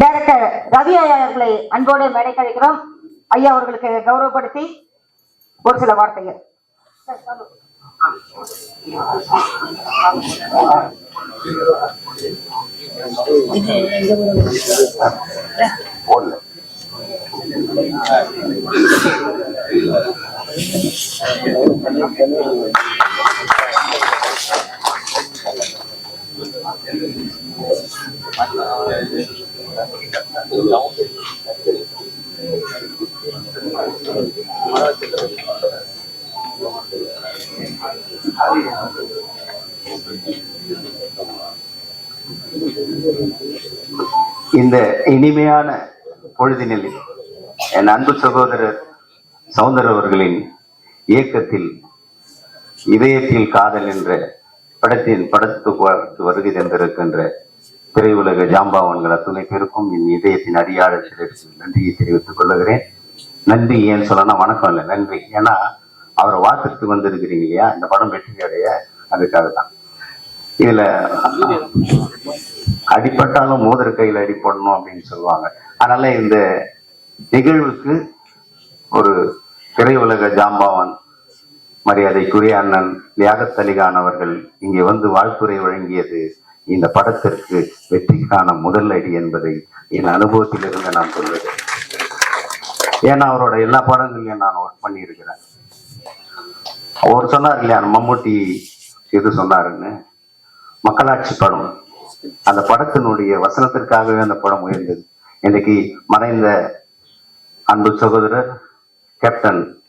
Director Ravi ஐயா அவர்களை அன்போடு மேடை கழிக்கிறோம் ஐயா அவர்களுக்கு கௌரவப்படுத்தி ஒரு சில வார்த்தைகள். இந்த இனிமையான பொழுதினில் என் அன்பு சகோதரர் சௌந்தர் அவர்களின் இயக்கத்தில் இதயத்தில் காதல் என்ற படத்தின் படத்துக்கு வருகை தந்திருக்கின்ற திரையுலக ஜாம்பாவன்கள் அத்துணை பேருக்கும் என் இதயத்தின் அடியாளர்களுக்கு நன்றியை தெரிவித்துக் கொள்ளுகிறேன் நன்றி ஏன்னு சொல்லணும் வணக்கம் இல்லை நன்றி. ஏன்னா அவரை வாத்துக்கு வந்திருக்கிறீங்க இல்லையா? இந்த படம் வெற்றி அடைய அதுக்காக தான். இதுல அடிப்பட்டாலும் மோதிர கையில் அடிப்படணும் அப்படின்னு சொல்லுவாங்க. அதனால இந்த நிகழ்வுக்கு ஒரு திரையுலக ஜாம்பாவன் மரியாதைக்குரிய அண்ணன் லியாகத் அலிகான் அவர்கள் இங்கே வந்து வாழ்த்துரை வழங்கியது. இந்த படத்திற்கு வெற்றிக்கான முதல் அடி என்பதை என் அனுபவத்திலிருந்து நான் சொல்லுகிறேன் ஏன்னா அவரோட எல்லா படங்களையும் நான் ஒர்க் பண்ணியிருக்கிறேன். அவர் சொன்னார் இல்லையா மம்முட்டி எது சொன்னாருன்னு? மக்களாட்சி படம். அந்த படத்தினுடைய வசனத்திற்காகவே அந்த படம் உயர்ந்தது. இன்னைக்கு மறைந்த அன்பு சகோதரர் கேப்டன்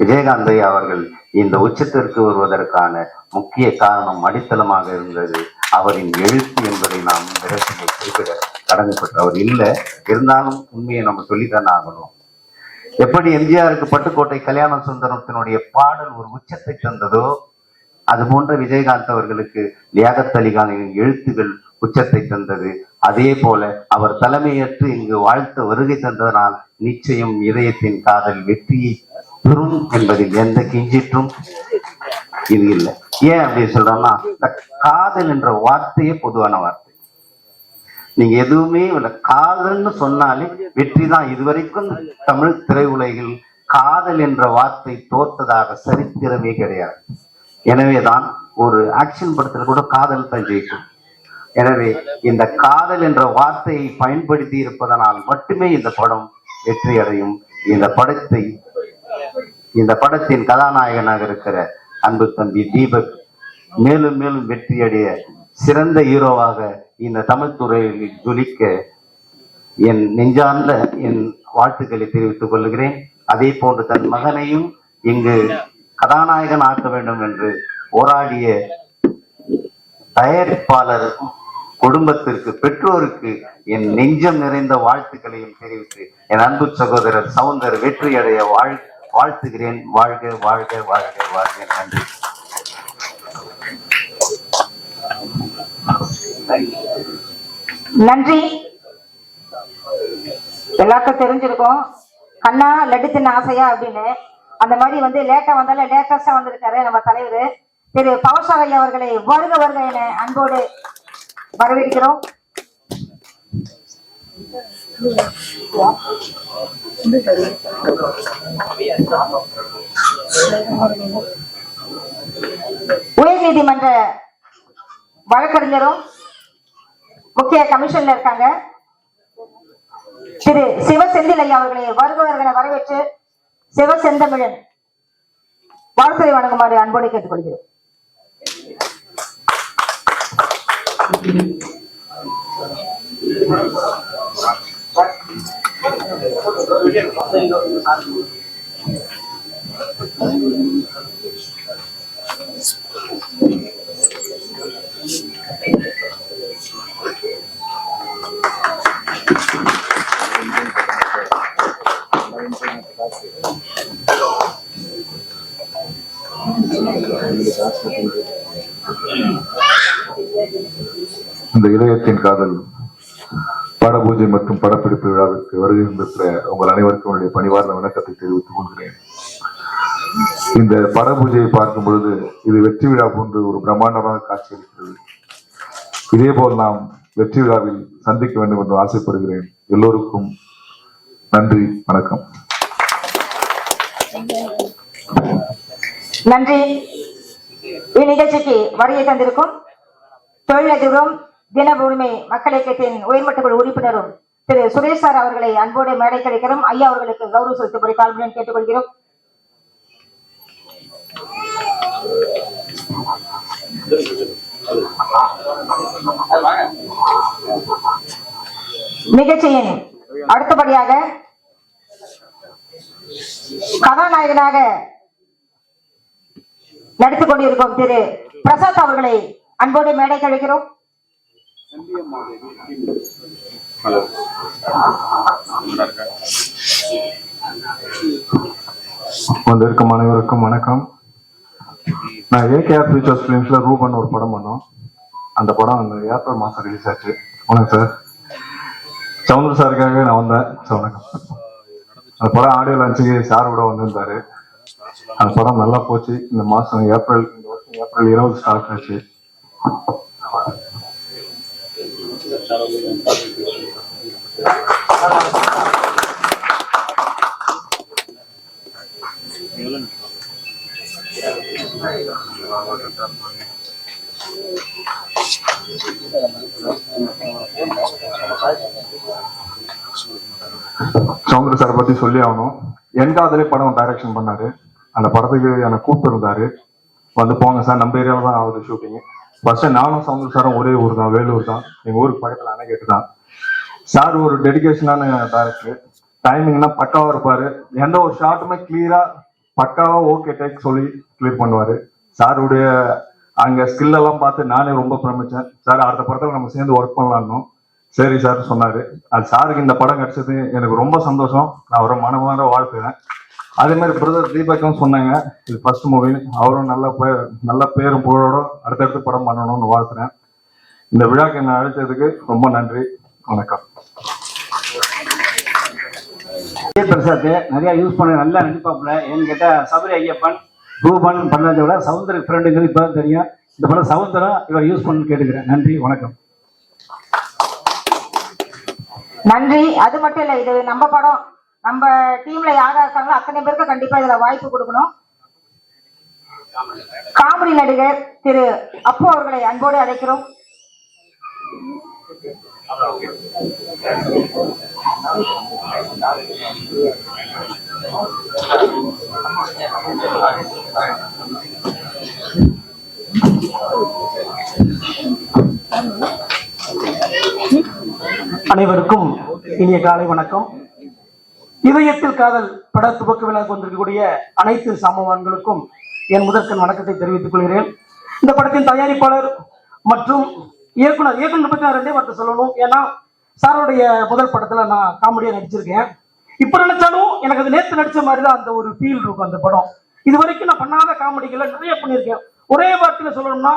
விஜயகாந்தை அவர்கள் இந்த உச்சத்திற்கு வருவதற்கான முக்கிய காரணம் அடித்தளமாக இருந்தது. அவரின் எழுத்து என்பதை நாம் இந்த இடத்திலே குறிப்பிட கடமைப்பட்டு அவர் இல்லை. இருந்தாலும் உண்மையை நம்ம சொல்லித்தானே ஆகணும். எப்படி எம்ஜிஆருக்கு பட்டுக்கோட்டை கல்யாண சுந்தரத்தினுடைய பாடல் ஒரு உச்சத்தை தந்ததோ அது போன்ற விஜயகாந்த் அவர்களுக்கு லியாகத் அலிகானின் எழுத்துகள் உச்சத்தை தந்தது. அதே போல அவர் தலைமையற்று இங்கு வாழ்த்த வருகை தந்ததனால் நிச்சயம் இதயத்தின் காதல் வெற்றியை பெரும் என்பதில் எந்த கிஞ்சிற்றும்? இது இல்லை. ஏன் அப்படி சொல்றோம்னா இந்த காதல் என்ற வார்த்தையே பொதுவான வார்த்தை. நீங்க எதுவுமே இல்லை காதல்னு சொன்னாலே வெற்றி தான். இதுவரைக்கும் தமிழ் திரையுலகில் காதல் என்ற வார்த்தை தோத்ததாக சரித்திரமே கிடையாது. எனவேதான் ஒரு ஆக்ஷன் படத்துல கூட காதல் தான் ஜெயிக்கும். எனவே இந்த காதல் என்ற வார்த்தையை பயன்படுத்தி இருப்பதனால் மட்டுமே இந்த படம் வெற்றி அடையும் இந்த படத்தை இந்த படத்தின் கதாநாயகனாக இருக்கிற அன்பு தம்பி தீபக் மேலும் மேலும் வெற்றியடைய சிறந்த ஹீரோவாக இந்த தமிழ் துறையில் ஜொலிக்க என் நெஞ்சார்ந்த என் வாழ்த்துக்களை தெரிவித்துக் கொள்கிறேன். அதே போன்று தன் மகனையும் இங்கு கதாநாயகன் ஆக்க வேண்டும் என்று போராடிய தயாரிப்பாளர் குடும்பத்திற்கு பெற்றோருக்கு என் நெஞ்சம் நிறைந்த வாழ்த்துக்களையும் தெரிவித்து என் அன்பு சகோதரர் சவுந்தர் வெற்றியடைய வாழ்த்து வாழ்த்துகிறேன். வாழ்க வாழ்க வாழ்க வாழ்க. நன்றி. நன்றி. எல்லாருக்கும் தெரிஞ்சிருக்கும். கண்ணா லட்டு தின்ன ஆசையா அப்படின்னு. அந்த மாதிரி வந்து லேட்டா வந்தாலும் லேட்டஸ்டா வந்திருக்காரு நம்ம தலைவர். திரு பவசார் ஐயா அவர்களை வருக வருக என அன்போடு வரவேற்கிறோம். உயர் நீதிமன்ற வழக்கறிஞரும் முக்கிய கமிஷன்ல இருக்காங்க. திரு சிவசெந்தில் அவர்களை வருபவர்களை வரவேற்று சிவசெந்தமிழன் வாழ்த்துறை வணங்குமாறு அன்போடு கேட்டுக்கொள்கிறோம் இந்த இதயத்தின் காதல் படபூஜை மற்றும் படப்பிடிப்பு விழாவிற்கு வருகை உங்கள் அனைவருக்கும் என்னுடைய பணிவார்ந்த வணக்கத்தை தெரிவித்துக் கொள்கிறேன். இந்த படபூஜையை பார்க்கும் பொழுது இது வெற்றி விழா போன்று ஒரு பிரம்மாண்டமாக காட்சியளிக்கிறது இதேபோல் நாம் வெற்றி விழாவில் சந்திக்க வேண்டும் என்று ஆசைப்படுகிறேன். எல்லோருக்கும் நன்றி வணக்கம். நன்றி. இந்நிகழ்ச்சிக்கு வருகை தந்திருக்கும் தொழிலதிபரும் தின உரிமை மக்கள் இயக்கத்தின் உயர்மட்ட குழு உறுப்பினரும் திரு சுரேஷ் சார் அவர்களை அன்போடு மேடை கிடைக்கிறோம். ஐயா அவர்களுக்கு கௌரவ செலுத்தும்படி தாழ்மையுடன் கேட்டுக்கொள்கிறோம். நிகழ்ச்சியின் அடுத்தபடியாக கதாநாயகனாக நடித்துக் கொண்டிருக்கும் திரு பிரசாத் அவர்களை அன்போடு மேடை கழிக்கிறோம் வந்திருக்கும் அனைவருக்கும் வணக்கம். நான் ஏகேஆர் ஃபியூச்சர்ஸ் ஃபிலிம்ஸ்ல ரூபன் ஒரு படம் பண்ணோம். அந்த படம் அந்த ஏப்ரல் மாசம் ரிலீஸ் ஆச்சு. வணக்கம் சார் சவுந்தர் சாருக்காகவே நான் வந்தேன். சார் வணக்கம். அந்த படம் ஆடியோ லான்ச்சுக்கு சார் கூட வந்திருந்தாரு. அந்த படம் நல்லா போச்சு. இந்த மாசம் ஏப்ரல் இந்த வருஷம் ஏப்ரல் இருபது ஸ்டார்ட் ஆச்சு. சவுந்தர் சாரை பத்தி சொல்லி ஆகணும். என் படம் டைரக்ஷன் பண்ணாரு. அந்த படத்துக்கு என்னை கூப்பிட்டு இருந்தாரு. வந்து போங்க சார் நம்ம ஏரியாவில் தான் ஆகுது ஷூட்டிங்கு ஃபர்ஸ்ட் நானும் சவுந்தர் சாரும் ஒரே ஊர் தான் வேலூர் தான் எங்க ஊருக்கு பக்கத்துல அணைக்கட்டு தான் சார் ஒரு டெடிக்கேஷனான டேரக்டர் டைமிங்னா பக்காவா இருப்பாரு. எந்த ஒரு ஷாட்டுமே கிளியரா பக்காவா ஓகே டேக் சொல்லி கிளியர் பண்ணுவாரு. சாருடைய அங்க ஸ்கில் எல்லாம் பார்த்து நானே ரொம்ப பிரமிச்சேன். சார் அடுத்த படத்துல நம்ம சேர்ந்து ஒர்க் பண்ணலாம்னு. சரி சார் சொன்னாரு. அது சாருக்கு இந்த படம் கிடைச்சது எனக்கு ரொம்ப சந்தோஷம். நான் அவரை மனமார வாழ்த்துவேன் அதே மாதிரி பிரதர் தீபக்கும் சொன்னாங்க இது ஃபர்ஸ்ட் மூவி அவரும் நல்ல பேர் நல்ல பேரும் புகழோட அடுத்தடுத்து படம் பண்ணணும்னு வாழ்த்துறேன். இந்த விழாக்கு என்னை அழைச்சதுக்கு ரொம்ப நன்றி. வணக்கம். விஜய் பிரசாத் நிறைய யூஸ் பண்ண நல்லா நடிப்பாப்புல. ஏன்னு கேட்டா சபரி ஐயப்பன் ரூபன் பண்ணதை விட சவுந்தர ஃப்ரெண்டுங்கிறது இப்போ தெரியும். இந்த படம் சவுந்தரம் இவர் யூஸ் பண்ணு கேட்டுக்கிறேன். நன்றி வணக்கம். நன்றி. அது மட்டும் இல்லை இது நம்ம படம். நம்ம டீம்ல யாரா இருக்காங்களோ அத்தனை பேருக்கு கண்டிப்பா இதுல வாய்ப்பு கொடுக்கணும். காமெடி நடிகர் திரு அப்போ அவர்களை அன்போடு அழைக்கிறோம். அனைவருக்கும் இனிய காலை வணக்கம். இதயத்தில் காதல் பட துவக்க விழா கொண்டிருக்கக்கூடிய அனைத்து சாமவான்களுக்கும் என் முதற்கண் வணக்கத்தை தெரிவித்துக் கொள்கிறேன். இந்த படத்தின் தயாரிப்பாளர் மற்றும் இயக்குனர் இயக்குனர் பற்றி நான் ரெண்டே வார்த்தை சொல்லணும். ஏன்னா சாருடைய முதல் படத்துல நான் காமெடியா நடிச்சிருக்கேன். இப்ப நினைச்சாலும் எனக்கு அது நேத்து நடிச்ச மாதிரி தான் அந்த ஒரு ஃபீல் இருக்கும் அந்த படம். இது வரைக்கும் நான் பண்ணாத காமெடிகளை நிறைய பண்ணியிருக்கேன். ஒரே வார்த்தையில சொல்லணும்னா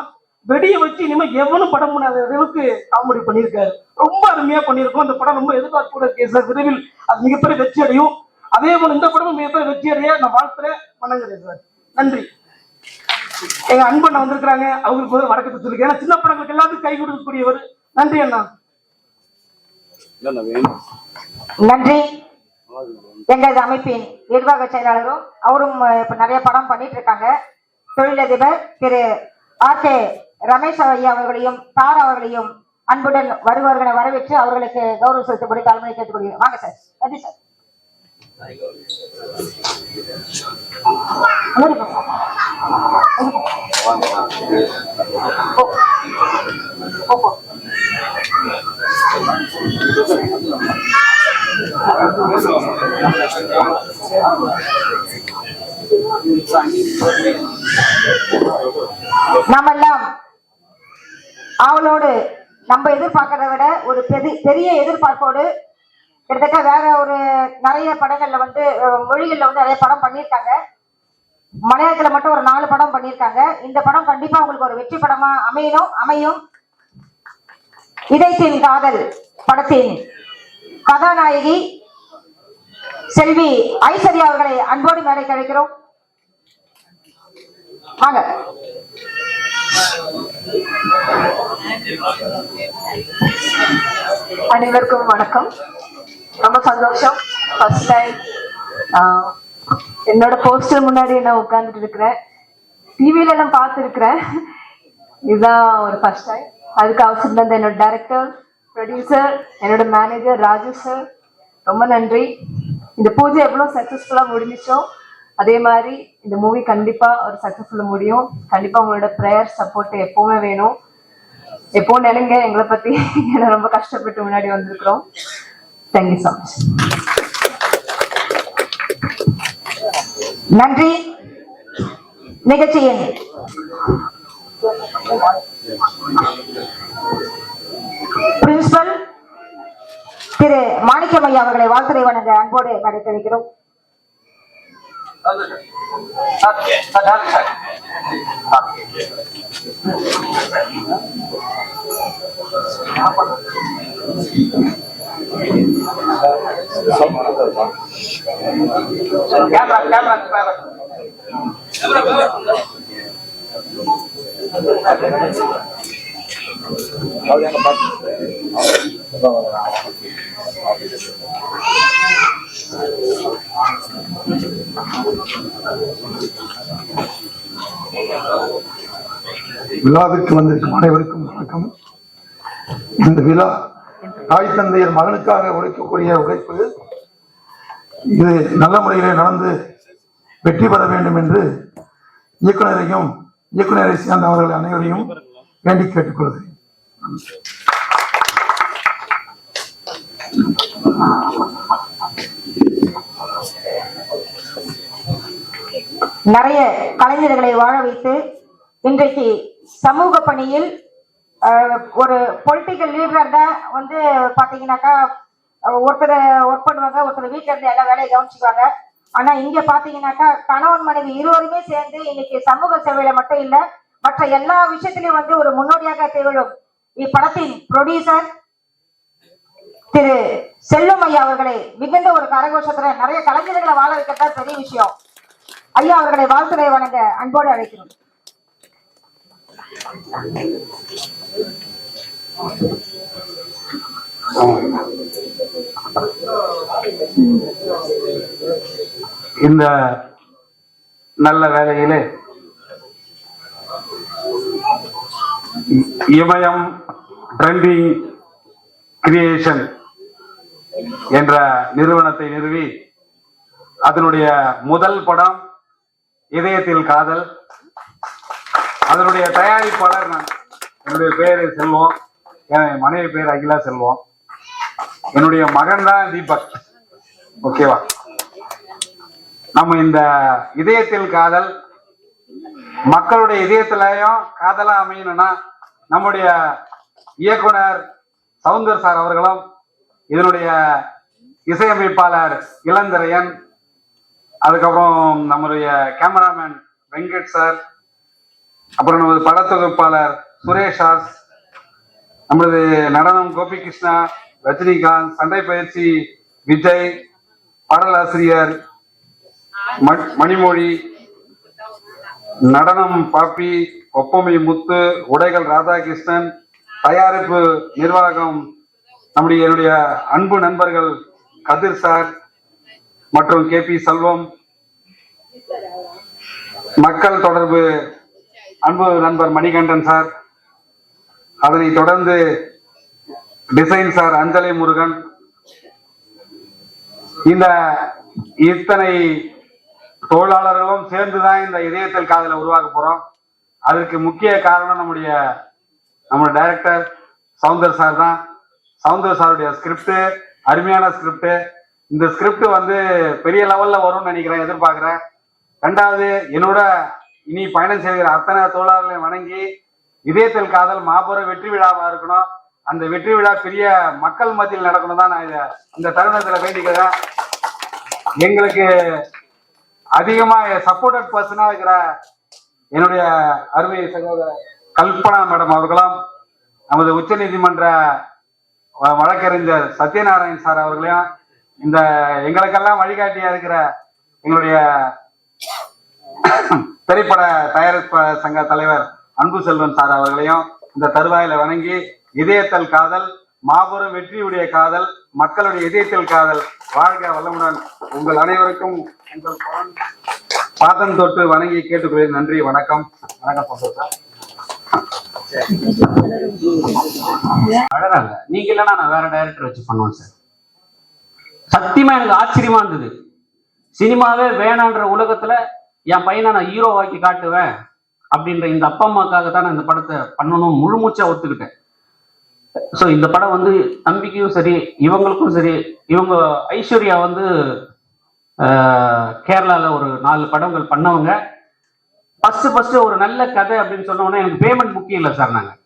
வெடியை வச்சு இனிமே எவனும் படம் பண்ணாத அளவுக்கு காமெடி பண்ணியிருக்காரு. ரொம்ப அருமையா பண்ணியிருக்கோம். அந்த படம் ரொம்ப எதிர்பார்ப்பு கேஸ் விரைவில் அது மிகப்பெரிய வெற்றி அடையும். அதே போல இந்த படமும் மிகப்பெரிய வெற்றி அடைய நான் வாழ்த்துறேன் வணங்குறேன் சார். நன்றி. எங்க அன்பண்ண வந்திருக்கிறாங்க. அவங்களுக்கு முதல்ல வணக்கத்தை சொல்லுங்க ஏன்னா சின்ன படங்களுக்கு எல்லாத்துக்கும் கை கொடுக்கக்கூடியவர். நன்றி அண்ணா. நன்றி. எங்களது அமைப்பின் நிர்வாக செயலாளரும் அவரும் இப்ப நிறைய படம் பண்ணிட்டு இருக்காங்க. தொழிலதிபர் திரு ஆர் கே ரமேஷ் ஐயா அவர்களையும் தார் அவர்களையும் அன்புடன் வருபவர்களை வரவேற்று அவர்களுக்கு கௌரவம் செலுத்தப்படி தாழ்மையை கேட்டுக்கொள்கிறேன். வாங்க சார். நன்றி சார். நாமெல்லாம் அவளோடு நம்ம எதிர்பார்க்கறத விட ஒரு பெரிய பெரிய எதிர்பார்ப்போடு கிட்டத்தட்ட வேற ஒரு நிறைய படங்கள்ல வந்து மொழிகள்ல வந்து நிறைய படம் பண்ணியிருக்காங்க. மலையாளத்துல மட்டும் ஒரு நாலு படம் பண்ணியிருக்காங்க. இந்த படம் கண்டிப்பா உங்களுக்கு ஒரு வெற்றி படமா அமையணும் அமையும். இதயத்தின் காதல் படத்தின் கதாநாயகி செல்வி ஐஸ்வர்யா அவர்களை அன்போடு மேலே கழிக்கிறோம் வாங்க. அனைவருக்கும் வணக்கம். ரொம்ப சந்தோஷம். ஃபர்ஸ்ட் டைம் என்னோட போஸ்டர் முன்னாடி நான் உட்கார்ந்துட்டு இருக்கிறேன். டிவியில எல்லாம் பார்த்துருக்கிறேன். இதுதான் ஒரு ஃபர்ஸ்ட் டைம் அதுக்கு அவசரம் தான் என்னோட டைரக்டர் ப்ரொடியூசர் என்னோட மேனேஜர் ராஜு சார் ரொம்ப நன்றி. இந்த பூஜை எவ்வளோ சக்ஸஸ்ஃபுல்லாக முடிஞ்சிச்சோ அதே மாதிரி இந்த மூவி கண்டிப்பா ஒரு சக்சஸ்ஃபுல் முடியும். கண்டிப்பா உங்களோட ப்ரேயர் சப்போர்ட் எப்பவுமே வேணும். எப்போ நினைங்க எங்களை பத்தி ரொம்ப கஷ்டப்பட்டு முன்னாடி வந்திருக்கிறோம். தேங்க்யூ ஸோ மச் நன்றி. நிகழ்ச்சியின் பிரின்சிபல் திரு மாணிக்கம் ஐயா அவர்களை வாழ்த்துறை வணங்க அன்போடு நடைபெறுகிறோம் Kau yang keempat. விழாவிற்கு வந்திருக்கும் அனைவருக்கும் வணக்கம். இந்த விழா தாய் தந்தையர் மகனுக்காக உழைக்கக்கூடிய உழைப்பு இது நல்ல முறையிலே நடந்து வெற்றி பெற வேண்டும் என்று இயக்குனரையும் இயக்குநரை சேர்ந்த அவர்கள் அனைவரையும் வேண்டி கேட்டுக்கொள்கிறேன். நிறைய கலைஞர்களை வாழ வைத்து இன்றைக்கு சமூக பணியில் ஒரு பொலிட்டிக்கல் லீடர் தான் வந்து பாத்தீங்கன்னாக்கா ஒருத்தர் ஒர்க் பண்ணுவாங்க ஒருத்தர் வீட்டுல இருந்து எல்லா வேலையை கவனிச்சுக்குவாங்க. ஆனா இங்க பாத்தீங்கன்னாக்கா கணவன் மனைவி இருவருமே சேர்ந்து இன்னைக்கு சமூக சேவையில மட்டும் இல்ல மற்ற எல்லா விஷயத்திலையும் வந்து ஒரு முன்னோடியாக திகழும் இப்படத்தின் ப்ரொடியூசர் திரு செல்வம் ஐயா அவர்களை மிகுந்த ஒரு கரகோஷத்துல நிறைய கலைஞர்களை வாழ வைக்கிறதா பெரிய விஷயம். ஐயா அவர்களை வாழ்த்துறை வணங்க அன்போடு அழைக்கிறோம். இந்த நல்ல வேலையிலே இமயம் ட்ரெண்டிங் கிரியேஷன் என்ற நிறுவனத்தை நிறுவி அதனுடைய முதல் படம் இதயத்தில் காதல். அதனுடைய தயாரிப்பாளர் நான். என்னுடைய பெயர் செல்வம். என் மனைவி பேர் அகிலா செல்வம். என்னுடைய மகன் தான் தீபக். ஓகேவா நம்ம இந்த இதயத்தில் காதல் மக்களுடைய இதயத்திலையும் காதலா அமையணும்னா நம்முடைய இயக்குனர் சவுந்தர் சார் அவர்களும் இதனுடைய இசையமைப்பாளர் இளந்திரையன் அதுக்கப்புறம் நம்முடைய கேமராமேன் வெங்கட் சார் அப்புறம் நமது படத்தொகுப்பாளர் சுரேஷ் ஆர்ஸ் நம்மளது நடனம் கோபிகிருஷ்ணா ரஜினிகாந்த் சண்டை பயிற்சி விஜய் பாடலாசிரியர் மணிமொழி நடனம் பாப்பி ஒப்பமை முத்து உடைகள் ராதாகிருஷ்ணன் தயாரிப்பு நிர்வாகம் நம்முடைய என்னுடைய அன்பு நண்பர்கள் கதிர் சார் மற்றும் கே பி செல்வம். மக்கள் தொடர்பு. அன்பு நண்பர் மணிகண்டன் சார். அதனை தொடர்ந்து டிசைன் சார் அஞ்சலி முருகன். இந்த இத்தனை தொழிலாளர்களும் சேர்ந்துதான் இந்த இதயத்தில் காதல உருவாக்க போறோம். அதற்கு முக்கிய காரணம் நம்முடைய நம்ம டைரக்டர் சவுந்தர் சார் தான். சவுந்தர் சாருடைய ஸ்கிரிப்ட் அருமையான ஸ்கிரிப்ட் இந்த ஸ்கிரிப்ட் வந்து பெரிய லெவல்ல வரும்னு நினைக்கிறேன் எதிர்பார்க்கிறேன். ரெண்டாவது என்னோட இனி பயணம் செய்கிற அத்தனை தொழிலாளர்களையும் வணங்கி இதயத்தில் காதல் மாபெரும் வெற்றி விழாவா இருக்கணும். அந்த வெற்றி விழா பெரிய மக்கள் மத்தியில் நடக்கணும் தான் நான் இத- இந்த தருணத்துல வேண்டிக்கிறேன். எங்களுக்கு அதிகமா சப்போர்ட்டட் பர்சனா இருக்கிற என்னுடைய அருமை சகோதரர் கல்பனா மேடம் அவர்களும் நமது உச்ச நீதிமன்ற வழக்கறிஞர் சத்யநாராயண் சார் அவர்களையும் இந்த எங்களுக்கெல்லாம் வழிகாட்டியா இருக்கிற எங்களுடைய திரைப்பட தயாரிப்பு சங்க தலைவர் அன்பு செல்வன் சார் அவர்களையும் இந்த தருவாயில வணங்கி இதயத்தல் காதல் மாபெரும் வெற்றியுடைய காதல் மக்களுடைய இதயத்தில் காதல் வாழ்க வல்லமுடன் உங்கள் அனைவருக்கும் உங்கள் பாதம் தொட்டு வணங்கி கேட்டுக்கொள்கிறேன். நன்றி வணக்கம். வணக்கம் சந்தோஷ் சார். நீங்க இல்லைன்னா நான் வேற டைரக்டர் வச்சு பண்ணுவேன் சார். சத்தியமா எனக்கு ஆச்சரியமா இருந்தது. சினிமாவே வேணான்ற உலகத்துல என் பையனை நான் ஹீரோவாக்கி காட்டுவேன் அப்படின்ற இந்த அப்பா அம்மாக்காக தான் நான் இந்த படத்தை பண்ணணும் முழு மூச்சா ஒத்துக்கிட்டேன். ஸோ இந்த படம் வந்து தம்பிக்கும் சரி இவங்களுக்கும் சரி இவங்க ஐஸ்வர்யா வந்து கேரளாவில் ஒரு நாலு படங்கள் பண்ணவங்க. ஃபஸ்ட்டு ஃபஸ்ட்டு ஒரு நல்ல கதை அப்படின்னு சொன்ன எனக்கு பேமெண்ட் முக்கியம் இல்லை சார் நாங்கள்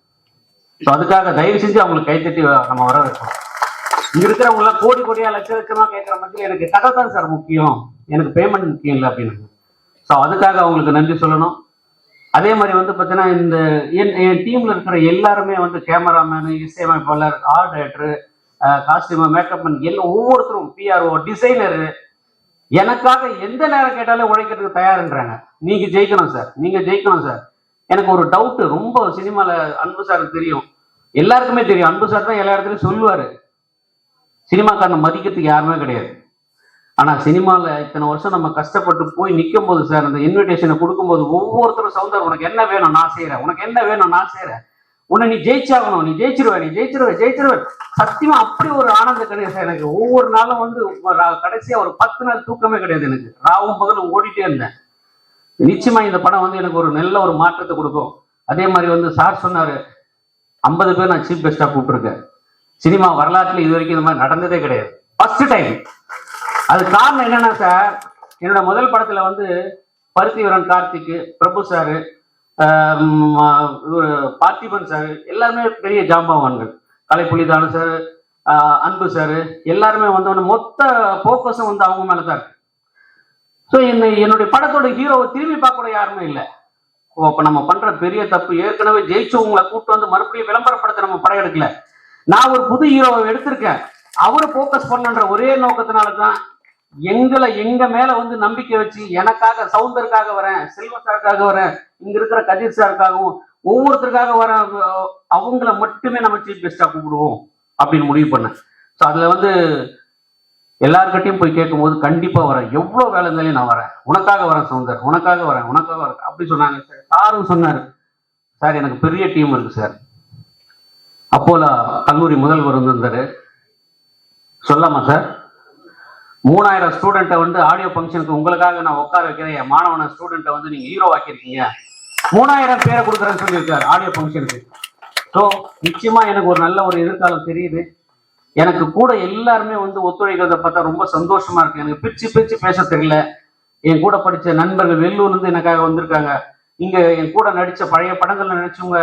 ஸோ அதுக்காக தயவு செஞ்சு அவங்களுக்கு கைத்தட்டி நம்ம வர வைப்போம். இங்க இருக்கிறவங்க கோடி கோடியா லட்ச லட்சமா கேட்கற மத்தியில் எனக்கு கடை தான் சார் முக்கியம். எனக்கு பேமெண்ட் முக்கியம் இல்லை அப்படின்னு. ஸோ அதுக்காக அவங்களுக்கு நன்றி சொல்லணும். அதே மாதிரி வந்து பார்த்தீங்கன்னா இந்த என் என் டீம்ல இருக்கிற எல்லாருமே வந்து கேமராமேனு இசையமைப்பாளர் art director costumer makeup man எல்லாம் ஒவ்வொருத்தரும் பிஆர்ஓ டிசைனரு எனக்காக எந்த நேரம் கேட்டாலும் உழைக்கிறதுக்கு தயாருன்றாங்க. நீங்க ஜெயிக்கணும் சார். நீங்க ஜெயிக்கணும் சார். எனக்கு ஒரு டவுட் ரொம்ப சினிமால அன்பு சாருக்கு தெரியும். எல்லாருக்குமே தெரியும். அன்பு சார் தான் எல்லா இடத்துலையும் சொல்லுவாரு. சினிமாக்காரனை மதிக்கிறதுக்கு யாருமே கிடையாது. ஆனால் சினிமாவில் இத்தனை வருஷம் நம்ம கஷ்டப்பட்டு போய் நிற்கும் போது சார் அந்த இன்விடேஷனை கொடுக்கும்போது ஒவ்வொருத்தரும் சவுந்தர் உனக்கு என்ன வேணும்? நான் செய்கிறேன் உனக்கு என்ன வேணும்? நான் செய்கிறேன் உன்னை நீ ஜெயிச்சாகணும். நீ ஜெயிச்சிருவ நீ ஜெயிச்சிருவ ஜெயிச்சிருவ. சத்தியமா அப்படி ஒரு ஆனந்த கிடையாது சார் எனக்கு ஒவ்வொரு நாளும் வந்து கடைசியாக ஒரு பத்து நாள் தூக்கமே கிடையாது எனக்கு. ராவும் பகலும் ஓடிட்டே இருந்தேன். நிச்சயமா இந்த படம் வந்து எனக்கு ஒரு நல்ல ஒரு மாற்றத்தை கொடுக்கும். அதே மாதிரி வந்து சார் சொன்னார் ஐம்பது பேர் நான் சீஃப் கெஸ்டா கூப்பிட்டுருக்கேன். சினிமா வரலாற்றில் இது வரைக்கும் இந்த மாதிரி நடந்ததே கிடையாது. ஃபர்ஸ்ட் டைம் அது காரணம் என்னன்னா சார் என்னோட முதல் படத்துல வந்து பருத்திவரன் கார்த்திக் பிரபு சாரு ஆம், பார்த்திபன் சார் எல்லாருமே பெரிய ஜாம்பவான்கள். கலைப்புலிதான சார் அன்பு சார் எல்லாருமே வந்தவொடனே மொத்த போக்கஸும் வந்து அவங்க மேலே தான் இருக்கு. ஸோ என்ன என்னுடைய படத்தோட ஹீரோவை திரும்பி பார்க்க கூட யாருமே இல்லை. ஓ நம்ம பண்ற பெரிய தப்பு ஏற்கனவே ஜெயிச்சவங்களை கூப்பிட்டு வந்து மறுபடியும் விளம்பரப்படுத்த நம்ம படம் எடுக்கல. நான் ஒரு புது ஹீரோவை எடுத்திருக்கேன். அவரை ஃபோக்கஸ் பண்ணன்ற ஒரே நோக்கத்தினால தான் எங்களை எங்க மேல வந்து நம்பிக்கை வச்சு எனக்காக சவுந்தருக்காக வரேன் செல்வ சாருக்காக வரேன் இங்க இருக்கிற கதிர் சாருக்காகவும் ஒவ்வொருத்தருக்காக வர அவங்கள மட்டுமே நம்ம சீஃப் கெஸ்டா கூப்பிடுவோம் அப்படின்னு முடிவு பண்ணேன். ஸோ அதுல வந்து எல்லார்கிட்டையும் போய் கேட்கும்போது கண்டிப்பா வரேன் எவ்வளவு வேலை இருந்தாலும் நான் வரேன். உனக்காக வரேன் சவுந்தர். உனக்காக வரேன் உனக்காக வரேன். அப்படி சொன்னாங்க. சார் சாரும் சொன்னார். சார் எனக்கு பெரிய டீம் இருக்கு சார். அப்போலா கல்லூரி முதல்வர் வந்திருந்தார் சொல்லாமா சார் மூணாயிரம் ஸ்டூடெண்ட்டை வந்து ஆடியோ ஃபங்க்ஷனுக்கு உங்களுக்காக நான் உட்கார வைக்கிறேன். என் மாணவன ஸ்டூடெண்ட்டை வந்து நீங்கள் ஹீரோ ஆக்கியிருக்கீங்க. மூணாயிரம் பேரை கொடுக்குறேன்னு சொல்லியிருக்காரு ஆடியோ ஃபங்க்ஷனுக்கு ஸோ நிச்சயமாக எனக்கு ஒரு நல்ல ஒரு எதிர்காலம் தெரியுது. எனக்கு கூட எல்லாருமே வந்து ஒத்துழைக்கிறத பார்த்தா ரொம்ப சந்தோஷமா இருக்கு. எனக்கு பிரிச்சு பிரிச்சு பேச தெரியல. என் கூட படித்த நண்பர்கள் வெள்ளூர்லேருந்து எனக்காக வந்திருக்காங்க. இங்கே என் கூட நடித்த பழைய படங்கள்ல நடிச்சவங்க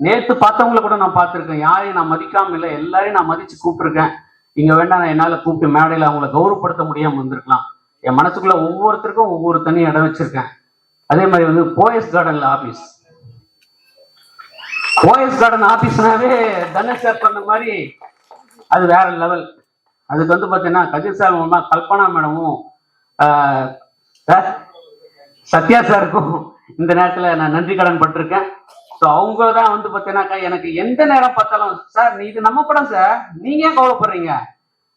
நேத்து பார்த்தவங்கள கூட நான் பார்த்திருக்கேன். யாரையும் நான் மதிக்காம இல்லை. எல்லாரையும் நான் மதிச்சு கூப்பிட்டுருக்கேன். இங்க வேண்டாம் நான் என்னால கூப்பிட்டு மேடையில அவங்கள கௌரவப்படுத்த முடியாம வந்திருக்கலாம் என் மனசுக்குள்ள ஒவ்வொருத்தருக்கும் ஒவ்வொரு தனி இடம் வச்சிருக்கேன். அதே மாதிரி வந்து போயஸ் கார்டன்ல ஆபீஸ் போயஸ் கார்டன் ஆபீஸ்னாவே தனுஷ் சார் பண்ண மாதிரி அது வேற லெவல் அதுக்கு வந்து பார்த்தீங்கன்னா கஜித் சார் மூலமா கல்பனா மேடமும் ஆஹ், சார் சத்யா சாருக்கும் இந்த நேரத்தில் நான் நன்றி கடன் பட்டிருக்கேன். ஸோ அவங்க தான் வந்து பார்த்தீங்கன்னாக்கா எனக்கு எந்த நேரம் பார்த்தாலும் சார் நீ இது நம்ம படம் சார் நீங்க ஏன் கவலைப்படுறீங்க?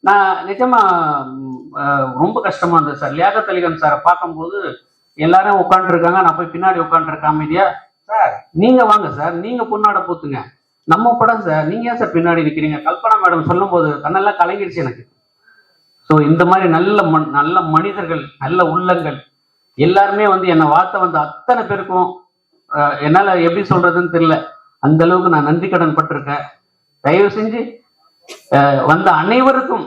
நான் நிஜமா ரொம்ப கஷ்டமா இருந்தது சார் லியாகத் தலிகன் சாரை பார்க்கும்போது எல்லாரும் உட்காந்துருக்காங்க நான் போய் பின்னாடி உட்காந்துருக்கேன் அமைதியா. சார் நீங்க வாங்க சார் நீங்க பொண்ணாட போத்துங்க. நம்ம படம் சார் நீங்க ஏன் சார் பின்னாடி நிற்கிறீங்க கல்பனா மேடம் சொல்லும்போது கண்ணெல்லாம் கலங்கிடுச்சு எனக்கு. ஸோ இந்த மாதிரி நல்ல மண் நல்ல மனிதர்கள் நல்ல உள்ளங்கள் எல்லாருமே வந்து என்னை வார்த்தை வந்து அத்தனை பேருக்கும் என்னால எப்படி சொல்றதுன்னு தெரியல. அந்த அளவுக்கு நான் நன்றி கடன் பட்டிருக்கேன். தயவு செஞ்சு வந்த அனைவருக்கும்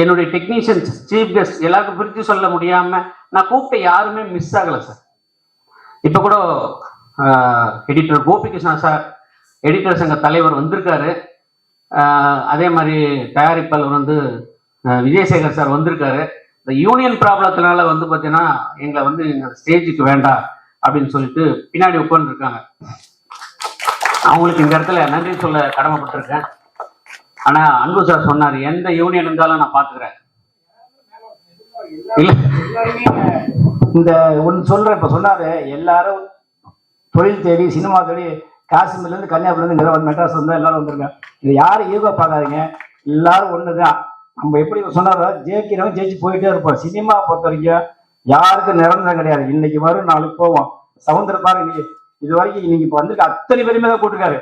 என்னுடைய டெக்னீஷியன்ஸ் சீஃப் கெஸ்ட் எல்லாருக்கும் பிரித்து சொல்ல முடியாம நான் கூப்பிட்ட யாருமே மிஸ் ஆகல சார் இப்போ கூட எடிட்டர் கோபிகிருஷ்ணா சார் எடிட்டர் சங்க தலைவர் வந்திருக்காரு. அதே மாதிரி தயாரிப்பாளர் வந்து விஜயசேகர் சார் வந்திருக்காரு. இந்த யூனியன் ப்ராப்ளத்தினால வந்து பார்த்தீங்கன்னா எங்களை வந்து ஸ்டேஜுக்கு வேண்டாம். அப்படின்னு சொல்லிட்டு பின்னாடி உட்காந்துருக்காங்க அவங்களுக்கு இந்த இடத்துல நன்றி சொல்ல கடமைப்பட்டிருக்கேன். ஆனா அன்பு சார் சொன்னார் எந்த யூனியன் இருந்தாலும் நான் பாத்துக்கிறேன். இல்ல. இந்த ஒன்று சொல்ற இப்ப சொன்னாரு எல்லாரும் தொழில் தேடி சினிமா தேடி காஷ்மீர்லேருந்து கன்னியாகுமரிலேருந்து இங்கே வந்து மெட்ராஸ் வந்தால் எல்லாரும் வந்திருக்காங்க. இது யாரும் ஈகோ பார்க்காதீங்க. எல்லாரும் ஒன்று தான் நம்ம எப்படி சொன்னாரோ ஜெயிக்கிறவங்க ஜெயிச்சு போயிட்டே இருப்போம் சினிமா பொறுத்த வரைக்கும் யாருக்கும் நிரந்தரம் கிடையாது. இன்னைக்கு வரும் நாளைக்கு போவோம். சவுந்தர பாருங்க இன்னைக்கு இது வரைக்கும் இன்னைக்கு இப்போ வந்திருக்க அத்தனை பேருமே தான் போட்டிருக்காரு.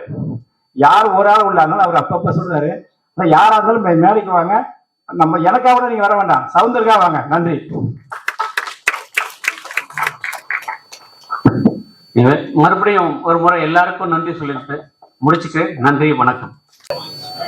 யார் ஒரு ஆள் உள்ளாங்க அவர் அப்பப்ப சொல்றாரு. ஆனா யாரா இருந்தாலும் மே- மேடைக்கு வாங்க. நம்ம எனக்காக கூட நீங்க வர வேண்டாம். சவுந்தருக்காக வாங்க. நன்றி. மறுபடியும் ஒரு முறை எல்லாருக்கும் நன்றி சொல்லிட்டு முடிச்சுட்டு நன்றி வணக்கம்.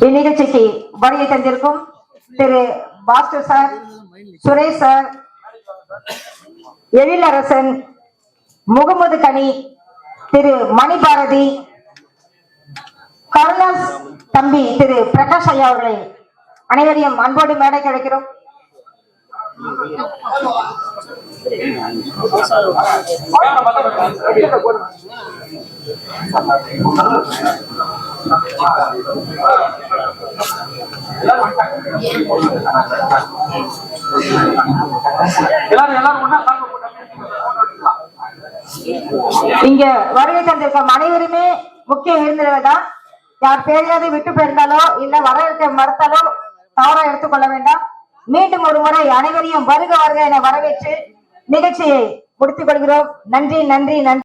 இந்நிகழ்ச்சிக்கு வருகை தந்திருக்கும் திரு pastor sir Suresh sir Ezhilarasan Mohammed Gani திரு மணிபாரதி கருணாஸ் தம்பி திரு பிரகாஷ் ஐயா அவர்களை அனைவரையும் அன்போடு மேடை கிடைக்கிறோம் எல்லாரும் இங்க வருகை தந்திருக்கும் அனைவருமே முக்கிய விருந்தினர் தான் யார் பேரையாவது விட்டு போயிருந்தாலோ இல்ல வர இருக்க மறுத்தாலோ தவறா எடுத்துக்கொள்ள வேண்டாம். மீண்டும் ஒரு முறை அனைவரையும் வருக வருக என வரவேற்று நிகழ்ச்சியை முடித்துக் கொள்கிறோம். நன்றி நன்றி நன்றி.